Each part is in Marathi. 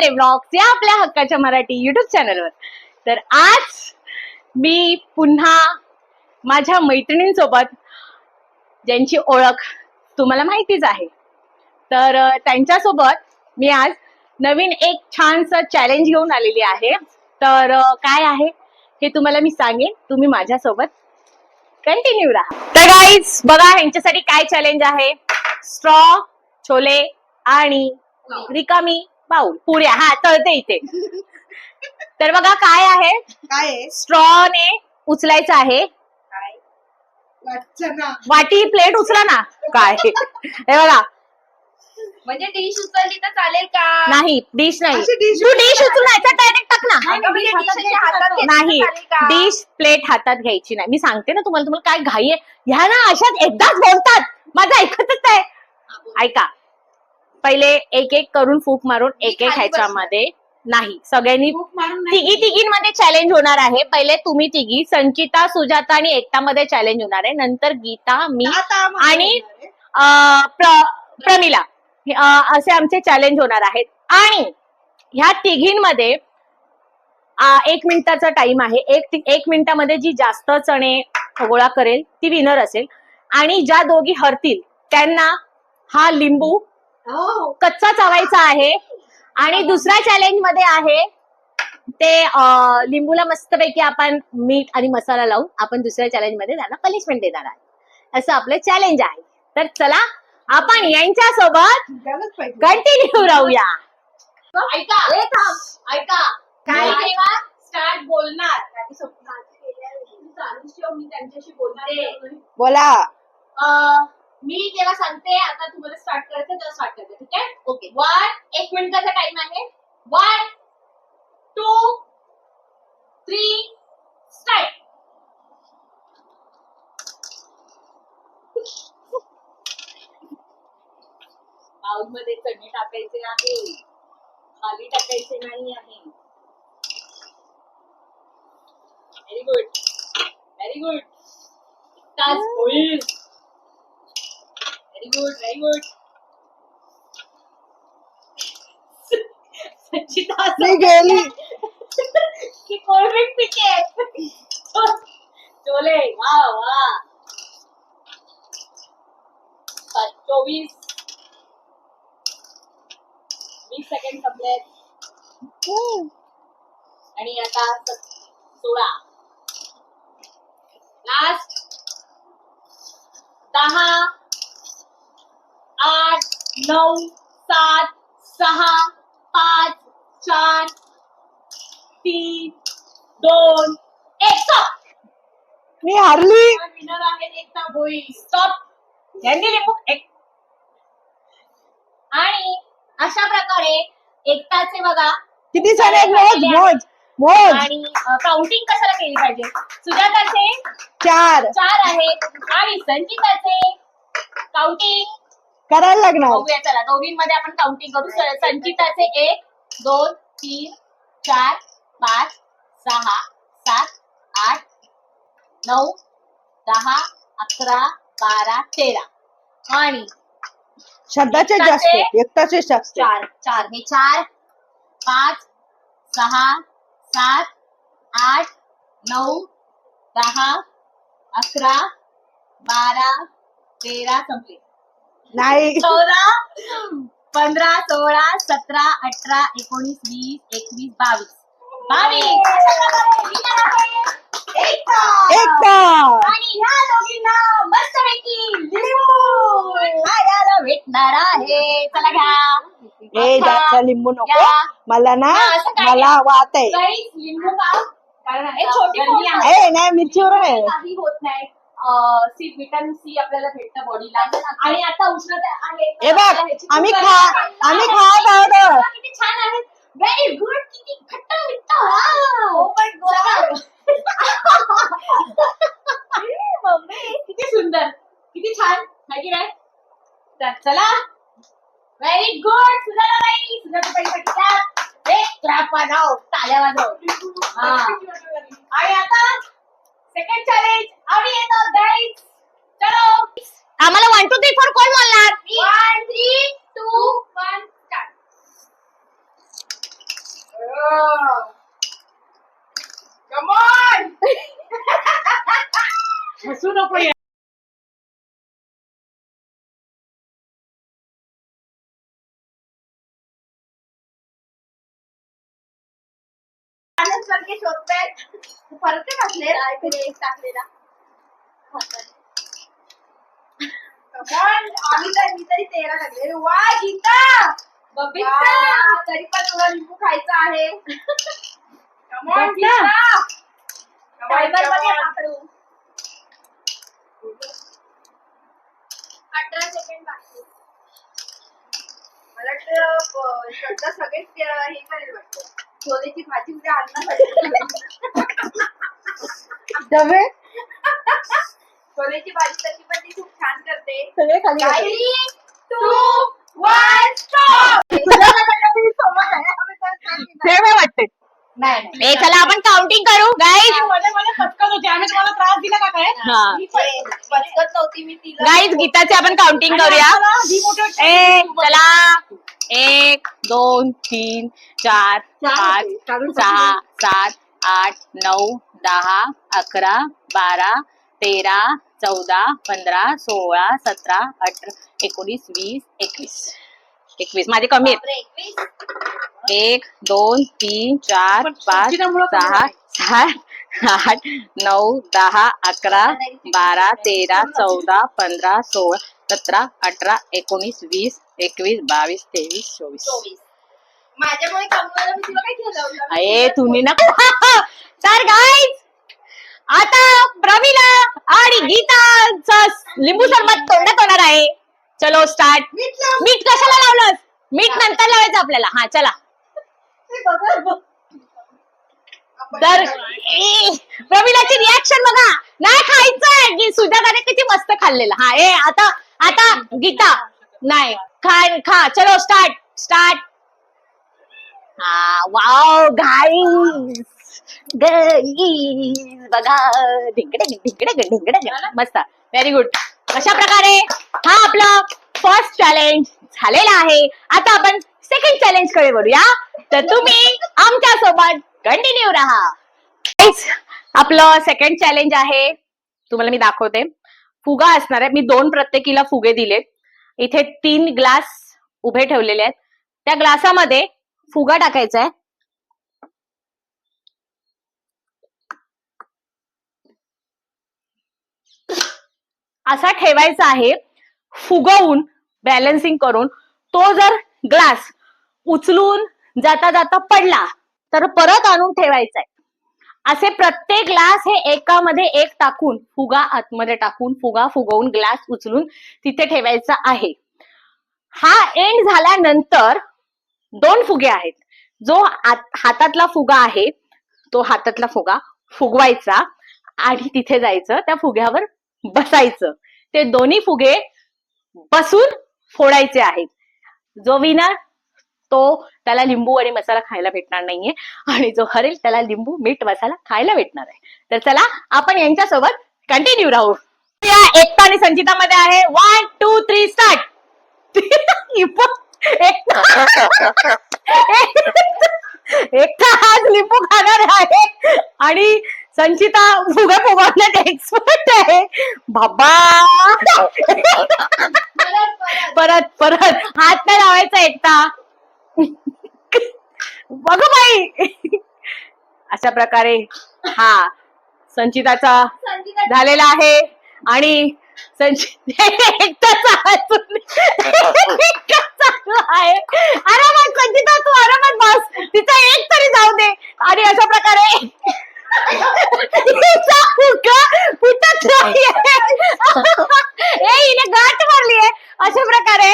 तुमचं ब्लॉग्स या आपल्या हक्काच्या मराठी युट्यूब चॅनलवर तर आज मी पुन्हा माझ्या मैत्रिणींसोबत ज्यांची ओळख तुम्हाला माहितीच आहे तर त्यांच्यासोबत मी आज नवीन एक छानसं चॅलेंज घेऊन आलेली आहे. तर काय आहे हे तुम्हाला मी सांगेन. तुम्ही माझ्यासोबत कंटिन्यू राहा. तर गाईज बघा ह्यांच्यासाठी काय चॅलेंज आहे. स्ट्रॉ छोले आणि रिकामी. बाऊल पुऱ्या हा तळते इथे. तर बघा काय आहे? काय आहे? स्ट्रॉने उचलायचं आहे. ना. वाटी प्लेट उचला ना. काय? हे बघा. म्हणजे डिश उचलली तर चालेल का? नाही डिश नाही. अशी dish तू डिश उचलायचा डायरेक्ट टाक ना. अगं, म्हणजे dish अशी हातात घेतली तर नाही चालेल का? डिश प्लेट हातात घ्यायची नाही. मी सांगते ना तुम्हाला तुम्हाला काय घाई आहे? ह्या ना अशाच एकदाच बोलतात. माझं ऐकतच आहे ऐका. पहिले एक एक करून फूक मारून एक एक ह्याच्यामध्ये नाही. सगळ्यांनी तिघी तिघींमध्ये चॅलेंज होणार आहे. पहिले तुम्ही तिघी संचिता सुजाता आणि एकता मध्ये चॅलेंज होणार आहे. नंतर गीता मी आणि प्रमिला. असे आमचे चॅलेंज होणार आहेत. आणि ह्या तिघींमध्ये एक मिनिटाचा टाइम आहे. एक एक मिनिटामध्ये जी जास्त चणे गोळा करेल ती विनर असेल. आणि ज्या दोघी हरतील त्यांना हा लिंबू कच्चा चावायचा आहे. आणि दुसऱ्या चॅलेंजमध्ये आहे ते लिंबूला मस्तपैकी आपण मीठ आणि मसाला लावून आपण दुसऱ्या चॅलेंजमध्ये त्यांना पनिशमेंट देणार आहे. असं आपलं चॅलेंज आहे. तर चला आपण यांच्या सोबत कंटिन्यू राहूया. ऐका ऐका. काय? स्टार्ट बोलणार. बोला. अं, मी जेव्हा सांगते आता तुम्हाला स्टार्ट करायचं तेव्हा स्टार्ट करते ठीक आहे? ओके वन एक मिनिटाचा टाइम आहे? वन टू थ्री स्टार्ट बाउलमध्ये चणे टाकायचे आहे खाली टाकायचे नाही आहे. व्हेरी गुड व्हेरी गुड तास होईल. Very good very good Sanchita असं गेली. की कोल्ड्रिंक पिके. चोले वा वा. चोवीस. वीस सेकंड संपले आणि आता सोळा. लास्ट दहा. नऊ सात सहा पाच चार तीन दोन एक. Stop me हारली. विनर आहेत एकता भोई. स्टॉप यांनी लिंबू एक. आणि अशा प्रकारे एकताचे बघा. किती सारे मोज मोज मोज. आणि काउंटिंग कशाला केली पाहिजे? सुजाताचे चार. चार आहेत. आणि संचिताचे काउंटिंग करायला लागणार. बघूया चला. दोघींमध्ये आपण काउंटिंग करू. स- संचिताचे एक दोन तीन चार पाच सहा सात आठ नऊ दहा अकरा बारा तेरा. आणि श्रद्धाचे जास्त एकटाचे जास्त चार. चार. हे चार पाच सहा सात आठ नऊ दहा अकरा बारा तेरा संपले. नाही चौदा पंधरा सोळा सतरा अठरा एकोणीस वीस एकवीस बावीस बावीस. एकटा आणि ह्या दोघींना मस्तपैकी लिंबू खायला भेटणार आहे चला घ्या ए जास्त लिंबू नको। या. मला ना हा, असं काय? मला नाही. वात आहे Guys, लिंबू का कारण हे छोटी गर्मी आहे. ए नाही मिरचीवर आहे. काही होत नाही. सी विटॅमिन सी आपल्याला भेटतं बॉडीला आणि आता उष्णता आहे. हे बघ, आम्ही खा- आहे. आम्ही खात आहोत. किती छान आहेत व्हेरी गुड किती घट्ट मिट्ट Oh मम्मी किती सुंदर. किती छान. आहे की नाही? तर चला. व्हेरी गुड सुजाताबाई सुजाताबाईसाठी clap. एक क्लॅप वाजव टाळ्या वाजव. आणि आता second challenge abhiyata guys chalo. Amala 1 2 3 4 call bolnar 1 3 2 1 start oh. come on. Pues Eso no puede सारखे शोधतायत परत ते टाकले एक टाकलेला. पण आम्ही तर मी तरी तेरा टाकले. वा गीता! तरी पण तुला लिंबू खायचा आहे. गीता. मध्ये. अठरा सेकंड बाकी. मला वाटतं सगळेच हे करेल वाटतं. छोलेची भाजी उद्या आणणार डबे छोलेची भाजी तशी पण ती खूप छान करते सगळे खाली होते. Three, two, one, stop! सोबत आहे. आम्ही तर सांगितलं. हे काय वाटते नाही नाही. ए चला आपण काउंटिंग करू गाईजमध्ये मध्ये पटकन होते आम्ही तुम्हाला त्रास दिला का काय हा मी पण बचकत नव्हती मी तिला गाईज गीताचे आपण काउंटिंग करूया ए चला एक दोन तीन चार पाच सहा सात आठ नऊ दहा अकरा बारा तेरा चौदा पंधरा सोळा सतरा अठरा एकोणीस वीस एकवीस. एकवीस. माझे कमी आहेत. एक दोन तीन चार पाच सहा सात आठ नऊ दहा अकरा बारा तेरा चौदा पंधरा सोळा. सतरा अठरा एकोणीस वीस एकवीस बावीस तेवीस चोवीस. माझ्यामुळे कमी झालं मी तुला काय केलं? अये तुम्ही ना तर गाईज आता प्रमिला आणि गीताचं लिंबू सरबत तोंडात होणार आहे. चलो स्टार्ट मीठ कशाला लावलं मीठ नंतर लावायचं आपल्याला. हा चला. तर ए, प्रमिलाची रिॲक्शन बघा. नाही खायचंय. की सुजाताने किती मस्त खाल्लेलं. हा ए आता आता गीता नाही खा खा चलो स्टार्ट स्टार्ट हा वाव घाई बघा ढिंगडे ढिंगडे ढिंगडे मस्त. व्हेरी गुड अशा प्रकारे हा आपला फर्स्ट चॅलेंज झालेला आहे. आता आपण सेकंड चॅलेंजकडे वळूया. तर तुम्ही आमच्यासोबत कंटिन्यू राहा. आपलं सेकंड चॅलेंज आहे. तुम्हाला मी दाखवते. फुगा असणार आहे. मी दोन प्रत्येकीला फुगे दिलेत इथे तीन ग्लास उभे ठेवलेले आहेत. त्या ग्लासामध्ये फुगा टाकायचा आहे. असा ठेवायचा आहे. फुगवून बॅलन्सिंग करून तो जर ग्लास उचलून जाता जाता पडला तर परत आणून ठेवायचा आहे. असे प्रत्येक ग्लास हे एकामध्ये एक टाकून फुगा आतमध्ये टाकून फुगा फुगवून ग्लास उचलून तिथे ठेवायचा आहे. हा एंड झाल्यानंतर दोन फुगे आहेत. जो आत- हातातला फुगा आहे तो हातातला फुगा फुगवायचा आणि तिथे जायचं त्या फुग्यावर बसायचं. ते दोन्ही फुगे बसून फोडायचे आहेत. जो विनर तो त्याला लिंबू आणि मसाला खायला भेटणार नाहीये. आणि जो हरेल त्याला लिंबू मीठ मसाला खायला भेटणार आहे. तर चला आपण यांच्यासोबत कंटिन्यू राहू. या एकता आणि संचिता मध्ये आहे one two three start Ekta आज लिंबू खाणार आहे. आणि संचिता फुगा फुगवण्यात एक्सपर्ट आहे. बाबा. परत, परत. परत परत. हात नाही लावायचा एकटा बघ बाई. अशा प्रकारे हा संचिताचा झालेला आहे आणि संचित एकटाचा अजून एकटा चालू आहे आरामात संचिता तू आरामात बस तिचा एक तरी जाऊ दे आणि अशा प्रकारे तिचा फुगा फुटत नाहीये. ए हिने गाठ मारली आहे अशा प्रकारे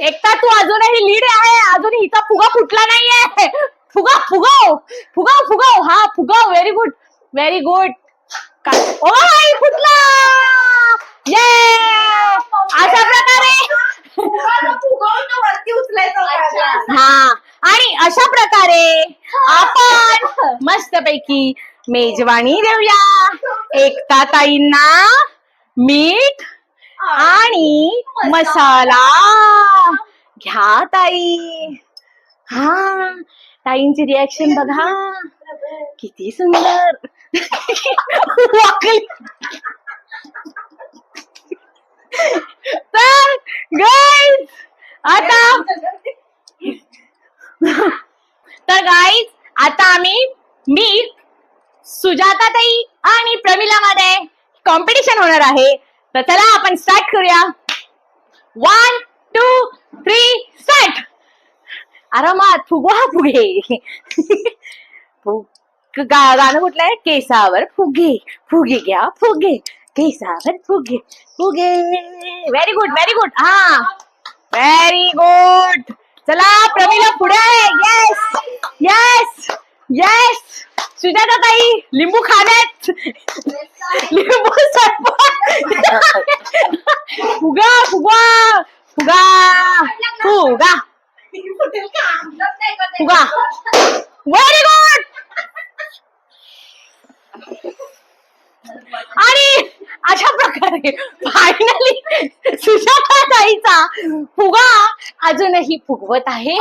एकटा तू अजूनही लीड आहे अजून हिचा फुगा फुटला नाहीये फुगा फुगाव फुगाव फुगाव हा फुगाव व्हेरी गुड व्हेरी गुड काय फुटला! ये अशा प्रकारे हा. आणि अशा प्रकारे आपण मस्तपैकी मेजवानी देऊया. एकता ताईंना मीठ आणि मसाला. घ्या ताई. हा. ताईंची रिॲक्शन बघा. किती सुंदर. वाकली तर गाईज आता तर गाईज आता आम्ही मी सुजाताताई आणि प्रमिलामध्ये कॉम्पिटिशन होणार आहे. तर चला आपण स्टार्ट करूया. वन टू थ्री स्टार्ट आरामात फुगवा फुगे फुग गाणं कुठलं आहे केसावर फुगे फुगे घ्या फुगे केसावर फुगे फुगे. व्हेरी गुड व्हेरी गुड हा. व्हेरी गुड चला प्रमिला पुढे येस येस येस सुजाता ताई लिंबू खाण्यात. लिंबू. फुगा फुगा फुगा. फुगा. फुगा. व्हेरी गुड प्रकारे फायनली सुजाता ताईचा फुगा अजूनही फुगवत आहे.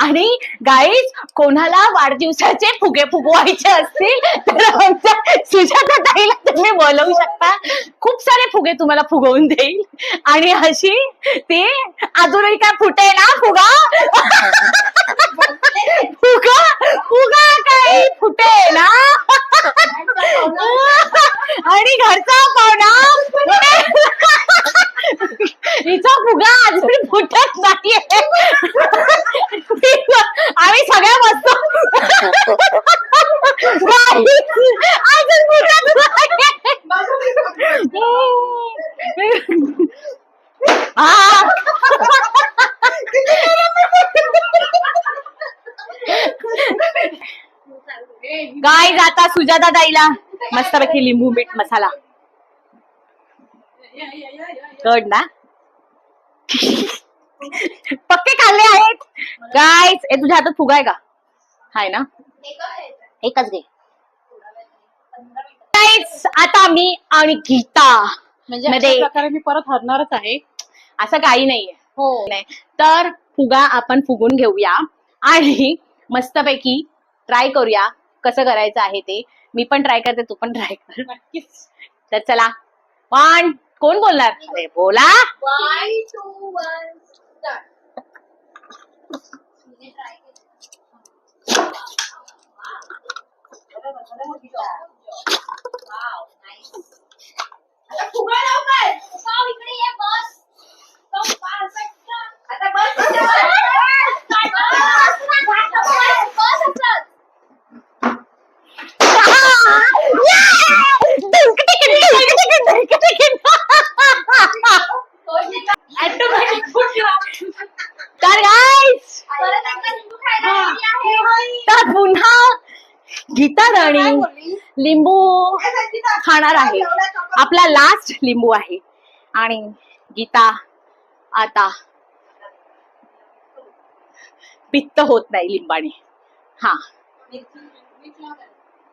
आणि गाईज कोणाला वाढदिवसाचे फुगे फुगवायचे असतील तर आमच्या सुजाता ताईला तुम्ही बोलवू शकता. खूप सारे फुगे तुम्हाला फुगवून देईल. आणि अशी ते अजूनही काय फुटे ना फुगा फुगा काही फुटे ना आणि घरचा पाहुणा हिचा फुगा अजून फुटत नाहीये आम्ही सगळ्या बसतो अजून फुटत नाही हा गाय जाता सुजाता ताईला मस्तपैकी लिंबू मीठ मसाला. कड ना? पक्के खाल्ले आहेत? गायच ए तुझ्या हातात फुगा आहे का? हाय ना? एकच घे. आता मी आणि गीता म्हणजे मध्ये- अशा प्रकारे मी परत हरणारच आहे. असं काही नाहीये. हो. नाही तर फुगा आपण फुगून घेऊया आणि मस्तपैकी ट्राय करूया कसं करायचं आहे ते. मी पण ट्राय करते तू पण ट्राय कर. तर चला. वन कोण बोलणार? अरे बोला. आता फुगा लवकर. फुगा इकडे ये, बस. तो perfect. आता बस, बस, बस. बस, बस, बस. Automatic फुटला. तर guys, परत एकदा लिंबू खायला ready आहे. तर पुन्हा गीता राणी लिंबू खाणार आहे. आपला लास्ट लिंबू आहे. आणि गीता आता पित्त होत नाही लिंबाने. हा.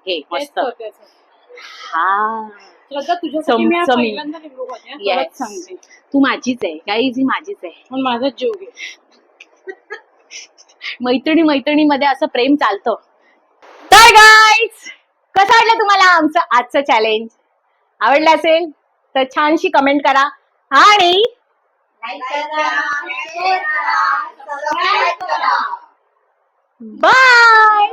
हे मस्त. हा. तू माझीच आहे. गाईज ही माझीच आहे. पण माझा जीव मैत्रिणी मैत्रिणीमध्ये असं प्रेम चालतं. गाईज कसं वाटलं तुम्हाला आमचं आजचं चॅलेंज आवडलं असेल तर छानशी कमेंट करा. आणि. बाय